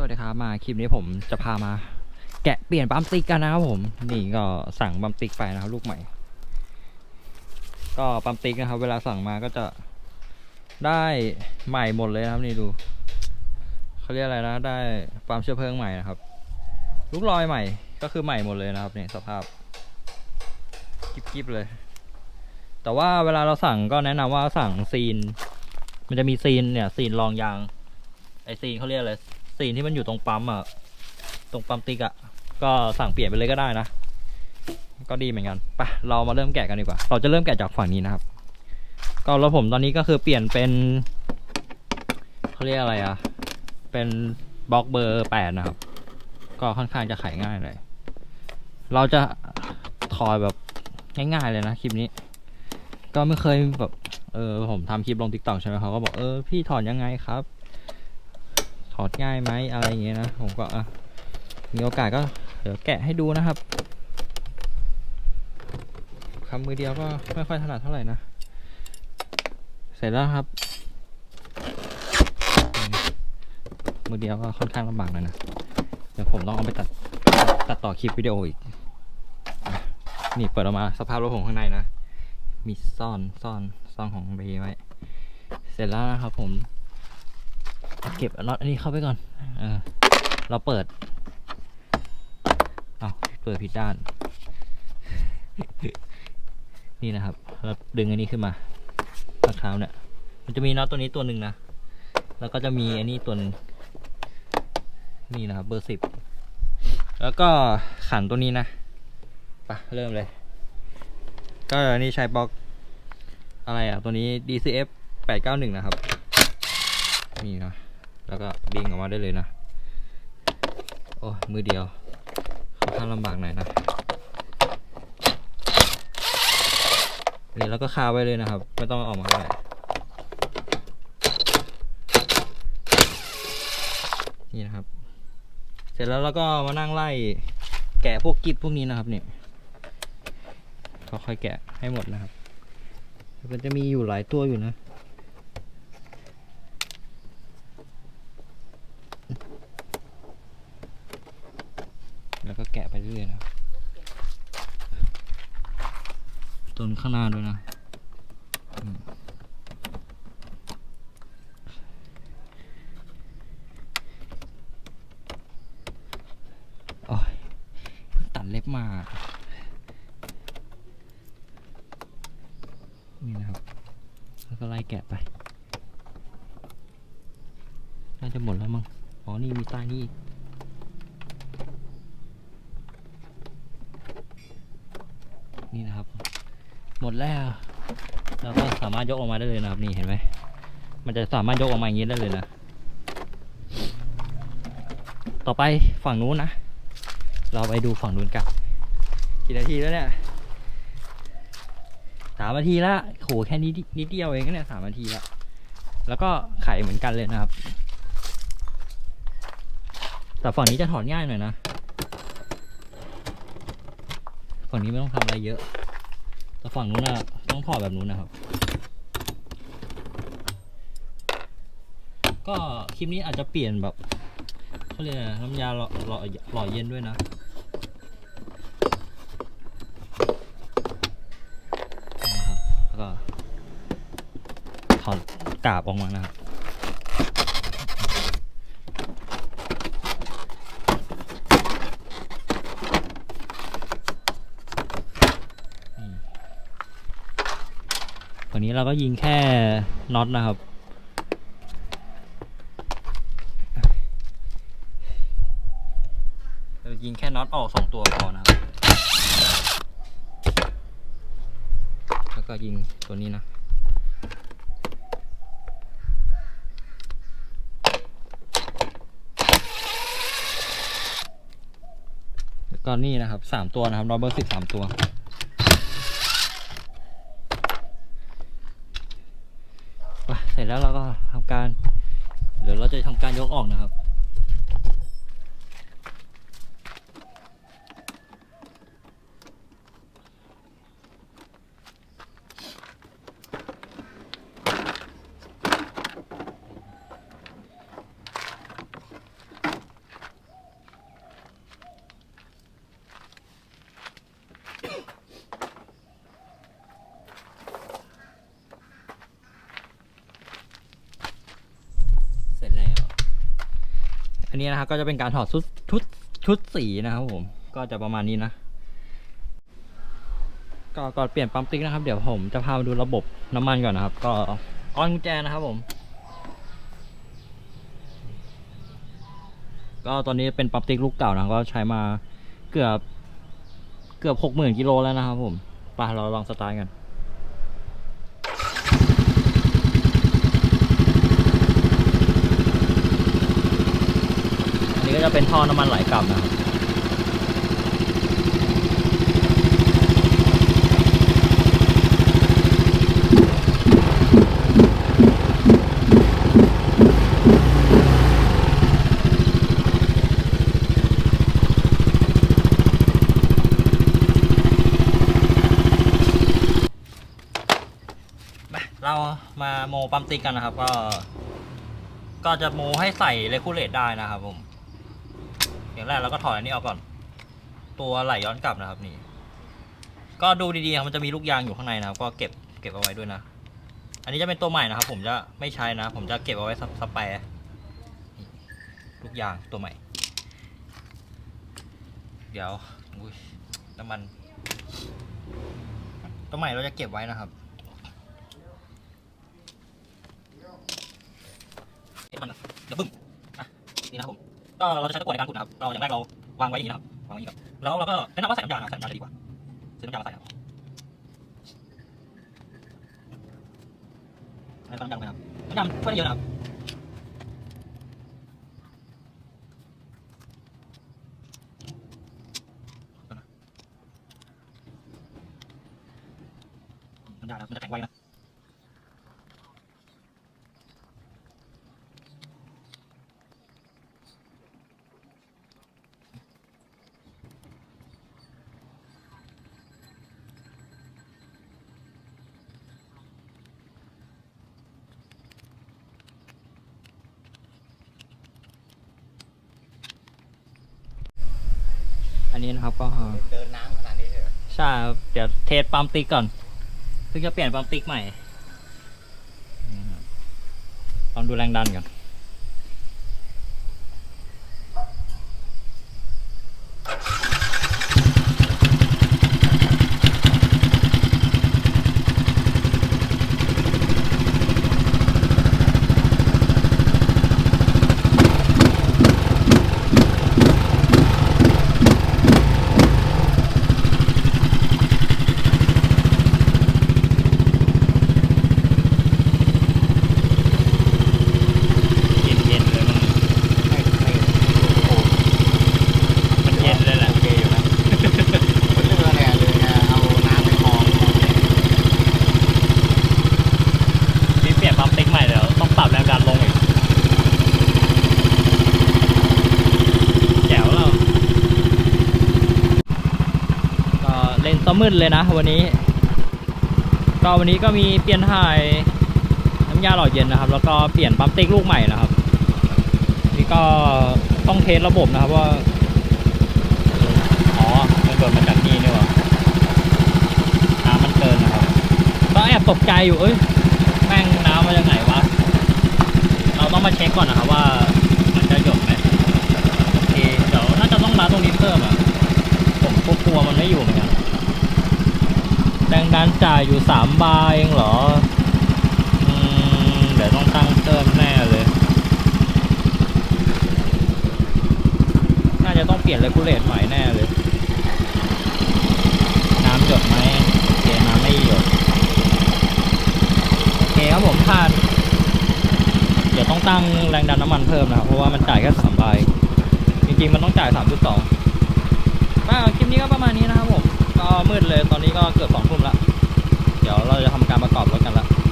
สวัสดีครับมาคลิปนี้ผมจะพามา แกะเปลี่ยนปั๊มติ๊กกันนะครับผม นี่ก็สั่งปั๊มติ๊กไปนะครับลูกใหม่ ก็ปั๊มติ๊กนะครับ เวลาสั่งมาก็จะได้ใหม่หมดเลยนะครับนี่ดูเขาเรียกอะไรนะได้ปั๊มเชื้อเพลิงใหม่นะครับ ลูกลอยใหม่ก็คือใหม่หมดเลยนะครับเนี่ยสภาพกิ๊บๆเลย แต่ว่าเวลาเราสั่งก็แนะนำว่าสั่งซีน มันจะมีซีนเนี่ยซีนรองยางไอซีนเขาเรียกอะไร ซีนที่มันอยู่ตรงปั๊มอะ ตรงปั๊มติ๊กอะ ก็สั่งเปลี่ยนไปเลยก็ได้นะ ก็ดีเหมือนกันไปเรามาเริ่มแกะกันดีกว่า เราจะเริ่มแกะจากฝั่งนี้นะครับ ก็แล้วผมตอนนี้ก็คือเปลี่ยนเป็นเขาเรียกอะไรอะ เป็นบล็อกเบอร์แปดนะครับ ก็ค่อนข้างจะไขง่ายเลย เราจะถอยแบบง่ายๆเลยนะคลิปนี้ ก็ไม่เคยแบบเออผมทำคลิปลงติ๊กต็อกใช่ไหมเขาก็บอกเออพี่ถอดยังไงครับ อดง่ายไหมอะไรอย่างเงี้ยนะผมก็อะมีโอกาสก็เดี๋ยวแกะให้ดูนะครับคำมือเดียวก็ไม่ค่อยถนัดเท่าไหร่นะ เสร็จแล้วครับ มือเดียวก็ค่อนข้างลำบากหน่อยนะ เดี๋ยวผมต้องเอาไปตัดตัดต่อคลิปวิดีโออีกอนี่เปิดออกมาสภาพรถผมข้างในนะ มีซ่อนซ่อนซ่อนของเบไว้ เสร็จแล้วนะครับผม เก็บน็อตอันนี้เข้าไปก่อนเออเราเปิดเอาเปิดผิดด้าน นี่นะครับ เราดึงอันนี้ขึ้นมาข้างเท้าเนี่ย มันจะมีน็อตตัวนี้ตัวหนึ่งนะ แล้วก็จะมีอันนี้ตัวนึงนี่นะครับ เบอร์สิบ แล้วก็ขันตัวนี้นะไปเริ่มเลย ก็อันนี้ใช้บล็อกอะไรอะ ตัวนี้ DCF 891 นะครับ นี่นะ แล้วก็ดึงออกมาได้เลยนะ โอ้ยมือเดียวค่อนข้างลำบากหน่อยนะนี่แล้วก็คาไว้เลยนะครับ ไม่ต้องเอาออกมาเท่าไรนี่นะครับ เสร็จแล้วเราก็มานั่งไล่แกะพวกกิบพวกนี้นะครับเนี่ยค่อยๆแกะให้หมดนะครับ มันจะมีอยู่หลายตัวอยู่นะ แล้วก็แกะไปเรื่อยๆนะครับต้นข้างหน้าด้วยนะโอ้ยเพิ่งตัดเล็บมา นี่นะครับ แล้วก็ไล่แกะไป น่าจะหมดแล้วมั้ง อ๋อ นี่มีใต้นี่นี่นะครับ หมดแล้ว เราก็สามารถยกออกมาได้เลยนะครับนี่เห็นไหมมันจะสามารถยกออกมาอย่างนี้ได้เลยนะ ต่อไปฝั่งนู้นนะ เราไปดูฝั่งนู้นกันกี่นาทีแล้วเนี่ยสามนาทีละโหแค่นี้นิดเดียวเองนะเนี่ยสามนาทีละแล้วก็ไข่เหมือนกันเลยนะครับ แต่ฝั่งนี้จะถอดง่ายหน่อยนะ ฝั่งนี้ไม่ต้องทำอะไรเยอะ แต่ฝั่งนู้นนะต้องถอดแบบนู้นนะครับ ก็คลิปนี้อาจจะเปลี่ยนแบบเขาเรียกน้ำยาหล่อหล่อหล่อเย็นด้วยนะนะครับแล้วก็ถอดกาบออกมานะครับ นี้เราก็ยิงแค่น็อตนะครับ เรายิงแค่น็อตออกสองตัวพอนะครับ แล้วก็ยิงตัวนี้นะแล้วก็นี่นะครับสามตัวนะครับรอเบอร์สิบสามตัว ไปเสร็จ แล้วเราก็ทำการ เดี๋ยวเราจะทำการยกออกนะครับ อั นนี้นะครับก็จะเป็นการถอดชุดชุดชุดสีนะครับผม ก็จะประมาณนี้นะก็ก่อนเปลี่ยนปั๊มติ๊กนะครับ เดี๋ยวผมจะพามาดูระบบน้ำมันก่อนนะครับ ก็ออนกุญแจนะครับผม ก็ตอนนี้เป็นปั๊มติ๊กลูกเก่านะก็ใช้มาเกือบเกือบหกหมื่นกิโลแล้วนะครับผมไปเราลองสตาร์ทกัน อันนี้ ก็จะเป็นท่อน้ำมันไหลกลับนะครับมาเรามาโมปั๊มติ๊กกันนะครับ ก็ ก็จะโมให้ใส่เลคูเลตได้นะครับผม อย่างแรกเราก็ถอดอันนี้ออกก่อน ตัวไหลย้อนกลับนะครับนี่ ก็ดูดีๆครับมันจะมีลูกยางอยู่ข้างในนะครับ ก็เก็บเก็บเอาไว้ด้วยนะ อันนี้จะเป็นตัวใหม่นะครับ ผมจะไม่ใช้นะ ผมจะเก็บเอาไว้สสแปร์ลูกยางตัวใหม่ เดี๋ยวอุ้ยน้ำมัน ตัวใหม่เราจะเก็บไว้นะครับเอ๊ะมันเดี๋ยวบึ้มอะนี่นะครับผม ก็เราจะใช้ตะกั่วในการขุดนะครับ เราอย่างแรกเราวางไว้อย่างนี้นะครับ วางไว้อย่างนี้ครับ แล้วเราก็แนะนำว่าใส่น้ำยานะใส่น้ำยาจะดีกว่าซื้อน้ำยามาใส่ครับใส่น้ำยาลงไปครับน้ำยาช่วยได้เยอะนะครับ น้ำยานะครับมันจะแข็งไวนะ อั นนี้นะครับก็เดินน้ำขนาดนี้เถอะใช่เดี๋ยวเทสปั๊มติ๊กก่อนเพิ่งจะเปลี่ยนปั๊มติ๊กใหม่ลองดูแรงดันก่อนเย็นๆเลยมั้ง ไม่ไม่โอ้ มันเย็นเลยแหละ โอเคอยู่นะมันเรือแหละเลยนะเอาน้ำไปคลองคลองเนี่ย นี่เปลี่ยนปั๊มติ๊กใหม่เดี๋ยวต้องปรับแรงดันลงอีกแจ๋วแล้วก็เล่นซะมืดเลยนะวันนี้ ก็วันนี้ก็มีเปลี่ยนถ่ายน้ำยาหล่อเย็นนะครับ แล้วก็เปลี่ยนปั๊มติ๊กลูกใหม่นะครับ นี่ก็ต้องเทสระบบนะครับว่า อ๋อ มันเกิดมาจากนี่นี่ว่าน้ำมันเกินนะครับก็แอบตกใจอยู่ เอ้ย แม่งน้ำมาจากไหนวะ เราต้องมาเช็คก่อนนะครับว่ามันจะหยดไหมโอเค เดี๋ยวน่าจะต้องร้าตรงนี้เพิ่มอะ ผมก็กลัวมันไม่อยู่เหมือนกัน แรง ดันจ่ายอยู่สามบาร์เองเหรอ อืม เดี๋ยวต้องตั้งเพิ่มแน่เลย น่าจะต้องเปลี่ยนเลกูเลตใหม่แน่เลย น้ำหยดไหมโอเคน้ำไม่หยด โอเคครับผมผ่าน เดี๋ยวต้องตั้งแรงดันน้ำมันเพิ่มนะครับ เพราะว่ามันจ่ายแค่สามใบจริงๆ มันต้องจ่ายสามจุดสองคลิปนี้ก็ประมาณนี้นะครับผม ก็มืดเลยตอนนี้ก็เกือบสองทุ่มละเดี๋ยวเราจะทำการประกอบรถกันละ